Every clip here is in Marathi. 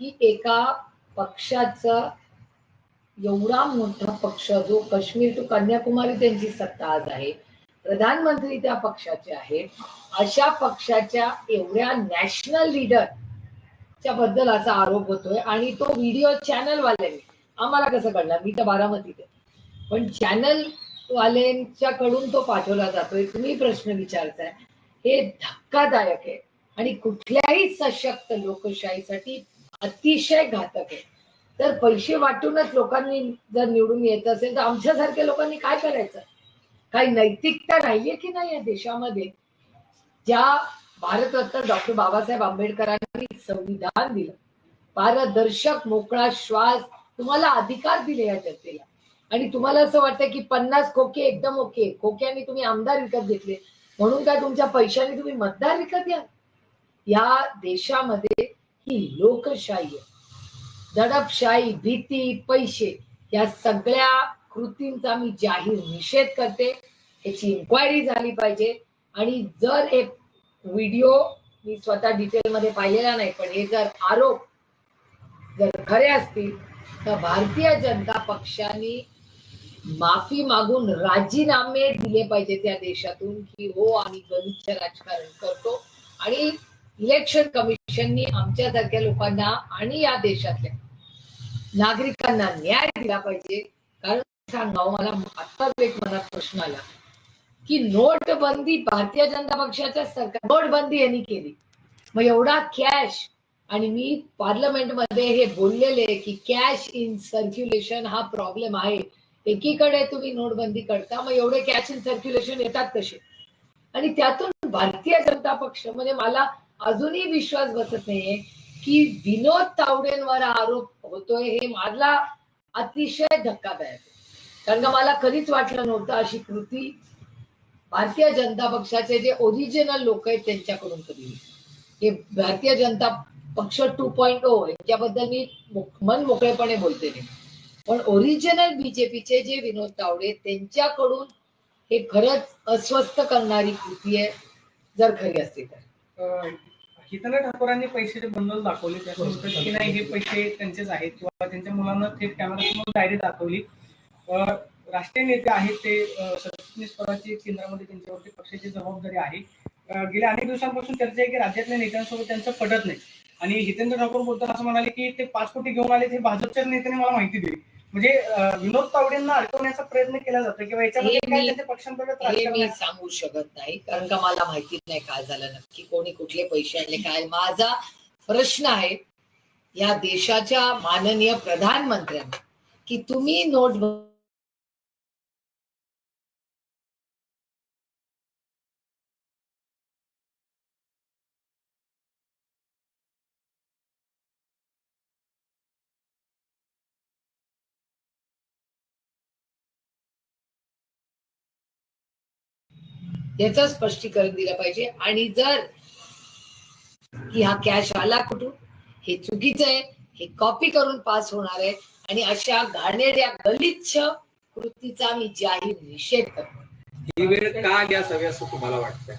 की एका पक्षाचा एवढा मोठा पक्ष जो काश्मीर टू कन्याकुमारी त्यांची सत्ता आज आहे प्रधानमंत्री त्या पक्षाचे आहेत अशा पक्षाच्या एवढ्या नॅशनल लीडर च्या बद्दल असा आरोप होतोय आणि तो व्हिडिओ चॅनल वाल्यांनी आम्हाला कसं कळणार? मी तर बारामतीत आहे. पण चॅनल वाल्यांच्याकडून तो पाठवला जातोय. तुम्ही प्रश्न विचारताय. हे धक्कादायक आहे. आणि कुठल्याही सशक्त लोकशाहीसाठी अतिशय घातक आहे. तर पैसे वाटूनच लोकांनी जर निवडून येत असेल तर आमच्यासारख्या लोकांनी काय करायचं? काही नैतिकता नाहीये की नाही या देशामध्ये? ज्या भारतरत्न डॉक्टर बाबासाहेब आंबेडकरांनी संविधान दिलं पारदर्शक मोकळा श्वास तुम्हाला अधिकार दिले या जनतेला. आणि तुम्हाला असं वाटतं की पन्नास खोके एकदम ओके खोक्याने तुम्ही आमदार विकत घेतले म्हणून काय तुमच्या पैशाने तुम्ही मतदार विकत घ्या? या देशामध्ये ही लोकशाही दडपशाही भीती पैसे या सगळ्या कृतींचा मी जाहीर निषेध करते. याची इन्क्वायरी झाली पाहिजे. आणि जर एक व्हिडिओ मी स्वतः डिटेल मध्ये पाहिलेला नाही पण हे जर आरोप जर खरे असतील तर भारतीय जनता पक्षाने माफी मागून राजीनामे दिले पाहिजे त्या देशातून की हो आम्ही गलिच्छ राजकारण करतो. आणि इलेक्शन कमिशननी आमच्यासारख्या लोकांना आणि या देशातल्या नागरिकांना न्याय दिला पाहिजे. कारण सांगावं मला आत्ताच एक मनात प्रश्न आला की नोटबंदी भारतीय जनता पक्षाच्या सरकार नोटबंदी यांनी केली. मग एवढा कॅश आणि मी पार्लमेंटमध्ये हे बोललेले की कॅश इन सर्क्युलेशन हा प्रॉब्लेम आहे. एकीकडे तुम्ही नोटबंदी करता मग एवढे कॅश इन सर्क्युलेशन येतात कसे? आणि त्यातून भारतीय जनता पक्ष म्हणजे मला अजूनही विश्वास बसत नाहीये की विनोद तावडेंवर आरोप होतोय हे मला अतिशय धक्कादायक कारण का मला कधीच वाटलं नव्हतं अशी कृती भारतीय जनता पक्षाचे जे ओरिजिनल लोक आहेत त्यांच्याकडून कधी हे भारतीय जनता पक्ष टू पॉइंट ओ यांच्याबद्दल मी मन मोकळेपणे बोलते नाही. पण ओरिजिनल बीजेपीचे जे विनोद तावडे त्यांच्याकडून हे खरंच अस्वस्थ करणारी कृती आहे जर खरी असते तर. हितल ठाकूरांनी पैशाचे बंडल दाखवले हो. म्हणतात की नाही हे पैसे त्यांचेच आहेत किंवा त्यांच्या मुलांना थेट कॅमेरा समोर डायरी दाखवली. राष्ट्रीय नेते आहेत ते सरचिटणीस पदाची केंद्रामध्ये त्यांच्यावरती पक्षाची जबाबदारी आहे. गेल्या अनेक दिवसांपासून चर्चा आहे की राज्यातल्या नेत्यांसोबत त्यांचं पटत नाही. आणि हितेंद्र ठाकूर बोलताना असं म्हणाले की ते पाच कोटी घेऊन आले ते भाजपच्या नेत्याने मला माहिती दिली. म्हणजे विनोद तावडेंना अडकवण्याचा प्रयत्न केला जातो किंवा याच्यामध्ये काय मी- त्यांच्या पक्षांतर्गत मी? सांगू शकत नाही कारण का मला माहिती नाही काय झालं नक्की कोणी कुठले पैसे आणले काय माझा प्रश्न आहे या देशाच्या माननीय प्रधानमंत्र्यांना की तुम्ही नोट याचं स्पष्टीकरण दिलं पाहिजे. आणि जर की हा कॅश आला कुठून? हे चुकीचं आहे. हे कॉपी करून पास होणार आहे. आणि अशा घाणेरड्या गलिच्छ कृतीचा मी जाहीर निषेध करतो. ही वेळ का आली असावी असं तुम्हाला वाटतं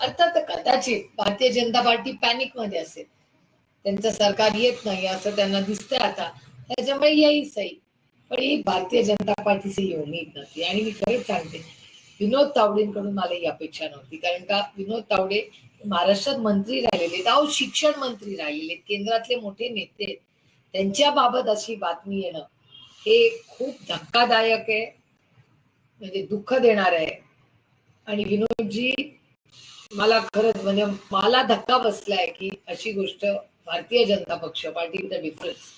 अर्थात कदाचित भारतीय जनता पार्टी पॅनिकमध्ये असेल. त्यांचं सरकार येत नाही असं त्यांना दिसतंय आता. त्याच्यामुळे येई सही. पण ही भारतीय जनता पार्टीची उमेद नव्हती आणि मी खरंच सांगते विनोद तावडेंकडून मला ही अपेक्षा नव्हती. कारण का विनोद तावडे महाराष्ट्रात मंत्री राहिलेले आहेत, अहो शिक्षण मंत्री राहिलेले केंद्रातले मोठे नेते त्यांच्या बाबत अशी बातमी येणं हे खूप धक्कादायक आहे म्हणजे दुःख देणार आहे. आणि विनोदजी मला खरंच म्हणजे मला धक्का बसलाय की अशी गोष्ट भारतीय जनता पक्ष पार्टी द डिफरन्स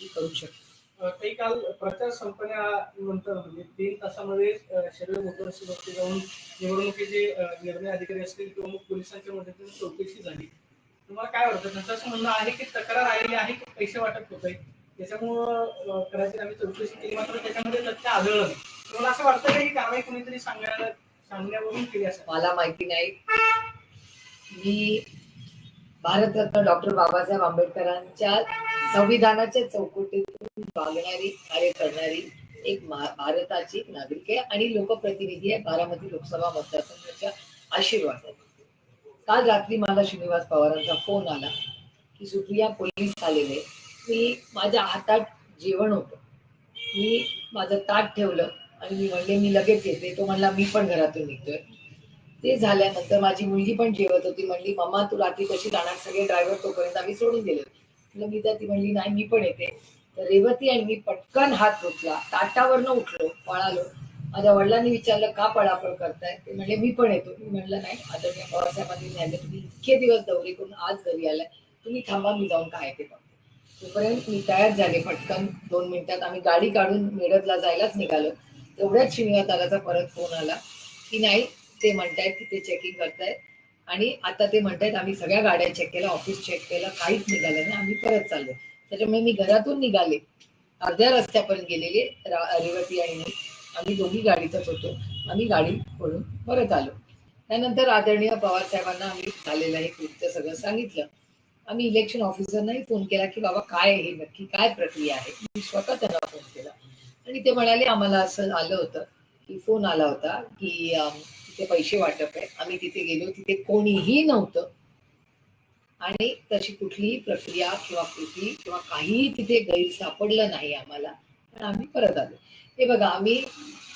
ही करू शकते. ते काल प्रचार संपण्यानंतर म्हणजे तीन तासामध्ये शरीर सर्व मोटरसी वरती जाऊन निवडणुकीचे निर्णय अधिकारी असतील किंवा मग पोलिसांच्या मदतीने चौकशी झाली. तुम्हाला काय वाटतं? त्यांचं असं म्हणणं आहे की तक्रार आलेली आहे की पैसे वाटप होत आहे त्याच्यामुळं कदाचित आम्ही चौकशी केली मात्र त्याच्यामध्ये तथ्य आढळलं नाही. तुम्हाला असं वाटतं का ही कारवाई कोणीतरी सांगायला सांगण्यावरून केली असं मला माहिती नाही. मी भारतरत्न डॉक्टर बाबासाहेब आंबेडकरांच्या संविधानाच्या चौकटीतून वागणारी कार्य करणारी एक भारताची नागरिक आहे आणि लोकप्रतिनिधी आहे. बारामती लोकसभा मतदारसंघाच्या आशीर्वादात काल रात्री मला श्रीनिवास पवारांचा फोन आला की सुप्रिया पोलीस आलेले. मी माझ्या हातात जेवण होतं. मी माझं ताट ठेवलं आणि मी म्हणले मी लगेच येते. तो म्हणला मी पण घरातून निघतोय. ते झाल्यानंतर माझी मुलगी पण जेवत होती. म्हणली मम्मा तू रात्री कशी जाणार? सगळे ड्रायव्हर तोपर्यंत आम्ही सोडून दिले. म्हटलं मी तर ती म्हणली नाही मी पण येते. तर रेवती आणि मी पटकन हात धुतला. ताटावरनं उठलो पळालो. माझ्या वडिलांनी विचारलं का पळापळ करताय? ते म्हणले मी पण येतो. मी म्हणलं नाही आता मी पवारसाहेबांनी न्यायला तुम्ही इतके दिवस दौरे करून आज घरी आलाय. तुम्ही थांबा मी जाऊन काय ते बघते. तोपर्यंत मी तयार झाले पटकन. दोन मिनिटात आम्ही गाडी काढून मिरजला जायलाच निघालो. तेवढ्याच श्रीनिवास दादाचा परत फोन आला. की नाही ते म्हणतायत की ते चेकिंग करतायत. आणि आता ते म्हणतात आम्ही सगळ्या गाड्या चेक केल्या ऑफिस चेक केलं काहीच निघालं नाही आम्ही परत चाललो त्याच्यामुळे मी घरातून निघाले. अर्ध्या रस्त्यापर्यंत गेलेले रेवती आणि मी आम्ही दोघी गाडीतच होतो. आम्ही गाडी पळून परत आलो. त्यानंतर आदरणीय पवार साहेबांना आम्ही झालेलं हे कृत्य सगळं सांगितलं. आम्ही इलेक्शन ऑफिसरनाही फोन केला की बाबा काय हे? नक्की काय प्रक्रिया आहे? मी स्वतः त्यांना फोन केला. आणि ते म्हणाले आम्हाला असं आलं होतं की फोन आला होता की तिथे पैसे वाटप आहे आम्ही तिथे गेलो तिथे कोणीही नव्हतं. आणि तशी कुठलीही प्रक्रिया किंवा कृती किंवा काहीही तिथे गैर सापडलं नाही आम्हाला. पण आम्ही परत आलो. हे बघा आम्ही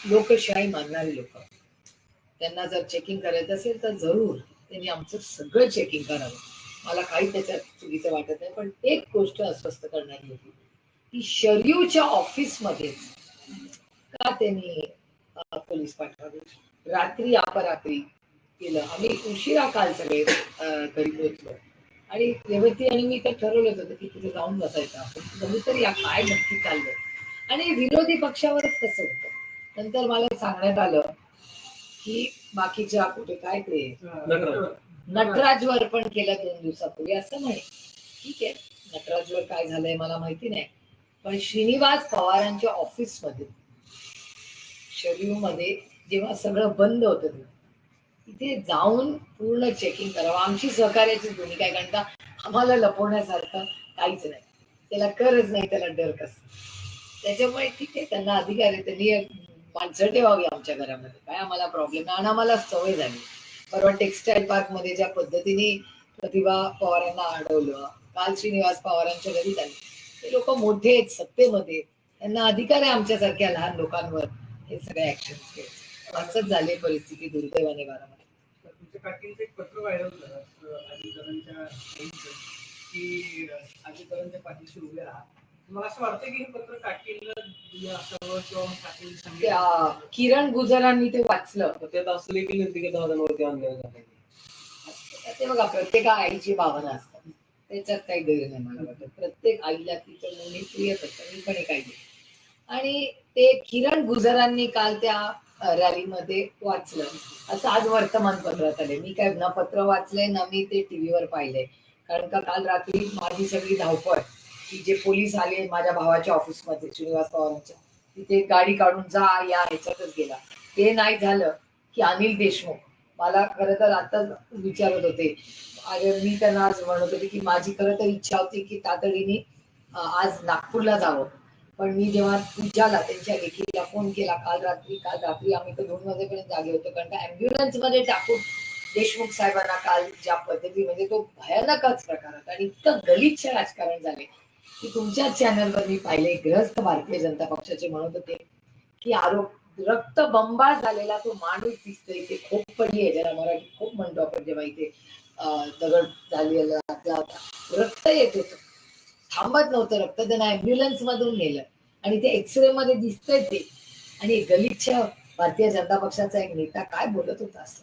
लोकशाही मानणारे लोक त्यांना जर चेकिंग करायचं असेल तर जरूर त्यांनी आमचं सगळं चेकिंग करावं. मला काही त्याच्यात चुकीचं वाटत नाही पण एक गोष्ट अस्वस्थ करणारी होती. की शरीवच्या ऑफिसमध्ये का त्यांनी पोलीस पाठवावे? रात्री अपरात्री केलं. आम्ही उशिरा काल सगळे घरी पोहोचलो. आणि रेवती आणि मी तर ठरवलंच होतं की तिथे जाऊन बसायचं आपण. बघू तर या काय नक्की चाललंय. आणि विरोधी पक्षावरच कसं होतं. नंतर मला सांगण्यात आलं की बाकीच्या कुठे काय ते नटराजवर पण केलं दोन दिवसापूर्वी. असं म्हणे. ठीक आहे. नटराजवर काय झालंय मला माहिती नाही. पण श्रीनिवास पवारांच्या ऑफिसमध्ये शरीरमध्ये जेव्हा सगळं बंद होतं तिथे तिथे जाऊन पूर्ण चेकिंग करावं आमची सहकार्याची भूमिका आहे कारण का आम्हाला लपवण्यासारखं काहीच नाही. त्याला करच नाही त्याला डर कस? त्याच्यामुळे ठीक आहे त्यांना अधिकार आहे. त्यांनी माणसं ठेवावी आमच्या घरामध्ये. काय आम्हाला प्रॉब्लेम नाही. आणि आम्हाला सवय झाली. परवा टेक्स्टाईल पार्कमध्ये ज्या पद्धतीने प्रतिभा पवारांना अडवलं काल श्रीनिवास पवारांच्या घरी झाले. ते लोक मोठे आहेत सत्तेमध्ये. त्यांना अधिकार आहे आमच्यासारख्या लहान लोकांवर. हे सगळे ऍक्शन घ्यायचे असंच झाले परिस्थिती दुर्दैवाने बारामध्ये तुमच्या काकींचं एक पत्र व्हायरल झालं आईचं, की पाठीशी उभे राहा. मला असं वाटतं की हे पत्र काकींना असावं किंवा किरण गुजरांनी ते वाचलं. त्यात अन्याय झाला ते बघा प्रत्येक आईची भावना असतात. त्याच्यात काही गैर नाही मला वाटत. प्रत्येक आईला तिचं मुली प्रियच असतं. मी पण एक आई. आणि ते किरण गुजरांनी काल त्या रॅलीमध्ये वाचलं. असं आज वर्तमानपत्रात आले मी काय ना पत्र वाचलंय ना मी ते टीव्हीवर पाहिलंय कारण का काल रात्री माझी सगळी धावपळ की जे पोलीस आले माझ्या भावाच्या ऑफिसमध्ये श्रीनिवास पवारांच्या तिथे गाडी काढून जा या ह्याच्यातच गेला. ते नाही झालं की अनिल देशमुख. मला खरं तर आता विचारत होते. अरे मी त्यांना आज म्हणत होते की माझी खरं तर इच्छा होती की तातडीने आज नागपूरला जावं. पण मी जेव्हा विचारला त्यांच्या लेखीला फोन केला काल रात्री काल रात्री आम्ही तर दोन वाजेपर्यंत जागे होतो कारण का अँब्युलन्समध्ये टाकून देशमुख साहेबांना काल ज्या पद्धती म्हणजे तो भयानकच प्रकार होता आणि इतकं गलिच्छ राजकारण झाले की तुमच्या चॅनलवर मी पाहिले ग्रस्त भारतीय जनता पक्षाचे म्हणत होते की आरोप रक्त बंबाळ झालेला तो माणूस दिसतोय इथे खूप पडली आहे ज्याला मराठी खूप म्हणतो आपण जेव्हा इथे दगड झालेला रक्त येत होतं. थांबत नव्हतं रक्त त्यांना ऍम्ब्युलन्स मधून नेलं. आणि ते एक्सरे मध्ये दिसतंय ते. आणि गलिच्छ भारतीय जनता पक्षाचा एक नेता काय बोलत होता असं?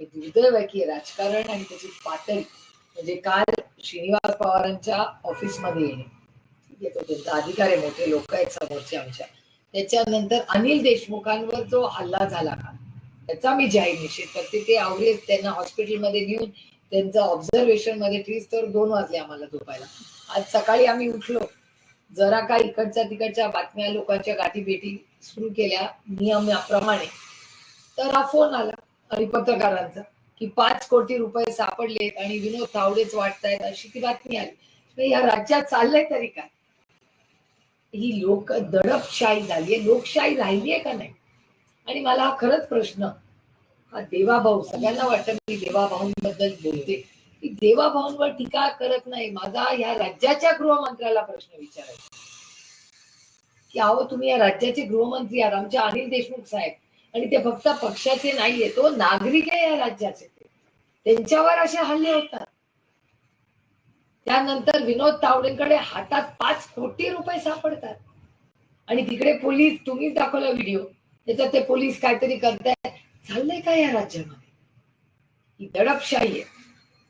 हे दुर्दैव आहे की राजकारण आणि त्याची पातळी म्हणजे काल श्रीनिवास पवारांच्या ऑफिसमध्ये येणे. त्यांचा अधिकार आहे मोठे लोक आहेत समोरचे आमच्या. त्याच्यानंतर अनिल देशमुखांवर जो हल्ला झाला का त्याचा मी जाहीर निषेध करते. ते आवरे त्यांना हॉस्पिटलमध्ये घेऊन त्यांचं ऑब्झर्वेशनमध्ये ट्रीज तर दोन वाजले आम्हाला झोपायला. आज सकाळी आम्ही उठलो. जरा का इकडच्या तिकडच्या बातम्या लोकांच्या गाठीभेटी सुरू केल्या नियमाप्रमाणे तर हा फोन आला आणि पत्रकारांचा की पाच कोटी रुपये सापडलेत आणि विनोद तावडेच वाटतायत अशी ती बातमी आली. या राज्यात चाललंय तरी काय? ही लोक दडपशाही झाली आहे. लोकशाही राहिली आहे का नाही? आणि मला हा खरंच प्रश्न हा देवाभाऊ सगळ्यांना वाटतं मी देवाभाऊंबद्दल बोलते. की देवाभावांवर टीका करत नाही. माझा या राज्याच्या गृहमंत्र्याला प्रश्न विचारायचा की अहो तुम्ही या राज्याचे गृहमंत्री आहात. आमचे अनिल देशमुख साहेब. आणि ते फक्त पक्षाचे नाहीये तो नागरिक आहे या राज्याचे. त्यांच्यावर असे हल्ले होतात. त्यानंतर विनोद तावडेंकडे हातात पाच कोटी रुपये सापडतात. आणि तिकडे पोलीस तुम्हीच दाखवला व्हिडिओ. त्याच्यात ते पोलीस काहीतरी करताय चाललंय का या राज्यामध्ये? ही दडपशाही आहे.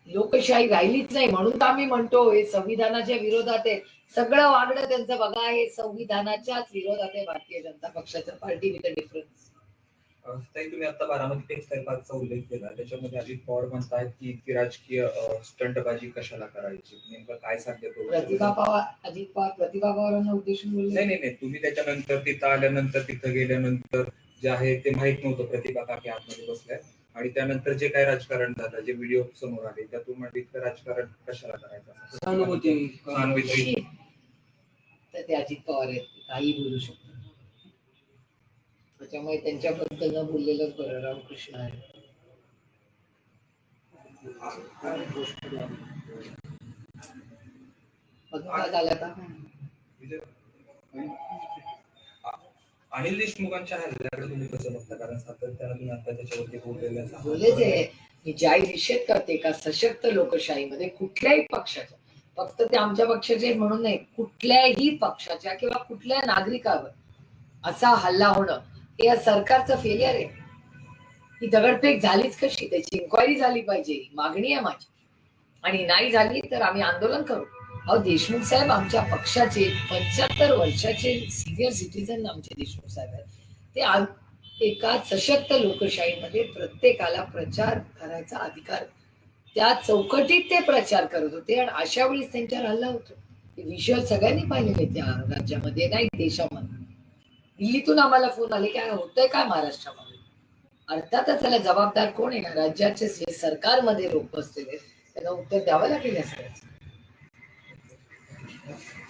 लोकशाही राहिलीच नाही म्हणून तर आम्ही म्हणतो हे संविधानाच्या विरोधात आहे. सगळं वागणं त्यांचं बघा हे संविधानाच्याच विरोधात आहे भारतीय जनता पक्षाचं. पार्टी विथ डिफरन्स ताई तुम्ही आता बारामती टेक्सटाईल पार्कचा उल्लेख केला. त्याच्यामध्ये अजित पवार म्हणतायत की ती राजकीय स्टंटबाजी कशाला करायची? नेमकं काय सांगते प्रतिभा पवार अजित पवार प्रतिभा पवारांना उद्देशून नाही बोलले नाही नाही. तुम्ही त्याच्यानंतर तिथं आल्यानंतर तिथं गेल्यानंतर जे आहे ते माहीत नव्हतं प्रतिभा काके आतमध्ये बसल्या. आणि त्यानंतर जे काय राजकारण झालं जे व्हिडिओ समोर आले त्यातून म्हणजे इतकं राजकारण कशाला करायचं? सहानुभूती सहानुभूती. तर ते अजित पवार आहेत काही बोलू शकतात. त्याच्यामुळे त्यांच्याबद्दल न बोललेलंच बरं रामकृष्ण आहे. झाला का अनिल देशमुखांच्या हल्ल्याकडे तुम्ही कसं बघता? कारण सातत्यानं तुम्ही आता त्याच्यावरती बोललेले आहे. मी निषेध करते का सशक्त लोकशाहीमध्ये कुठल्याही पक्षाच्या फक्त ते आमच्या पक्षाचे म्हणून नाही कुठल्याही पक्षाच्या किंवा कुठल्या नागरिकावर असा हल्ला होणं हे या सरकारचं फेलियर आहे. ही दगडफेक झालीच कशी? त्याची इन्क्वायरी झाली पाहिजे. मागणी आहे माझी. आणि नाही झाली तर आम्ही आंदोलन करू. अहो देशमुख साहेब आमच्या पक्षाचे पंच्याहत्तर वर्षाचे सिनियर सिटीजन आमचे देशमुख साहेब आहेत. ते एका सशक्त लोकशाहीमध्ये प्रत्येकाला प्रचार करायचा अधिकार त्या चौकटीत ते प्रचार करत होते आणि अशा वेळेस त्यांच्यावर हल्ला होतो. विषय सगळ्यांनी पाहिलेले त्या राज्यामध्ये नाही देशामध्ये. दिल्लीतून आम्हाला फोन आले काय होतंय काय महाराष्ट्रामध्ये? अर्थातच त्याला जबाबदार कोण आहे? राज्याचे जे सरकारमध्ये लोक बसलेले त्यांना उत्तर द्यावं लागेल या सगळ्याचं. Okay.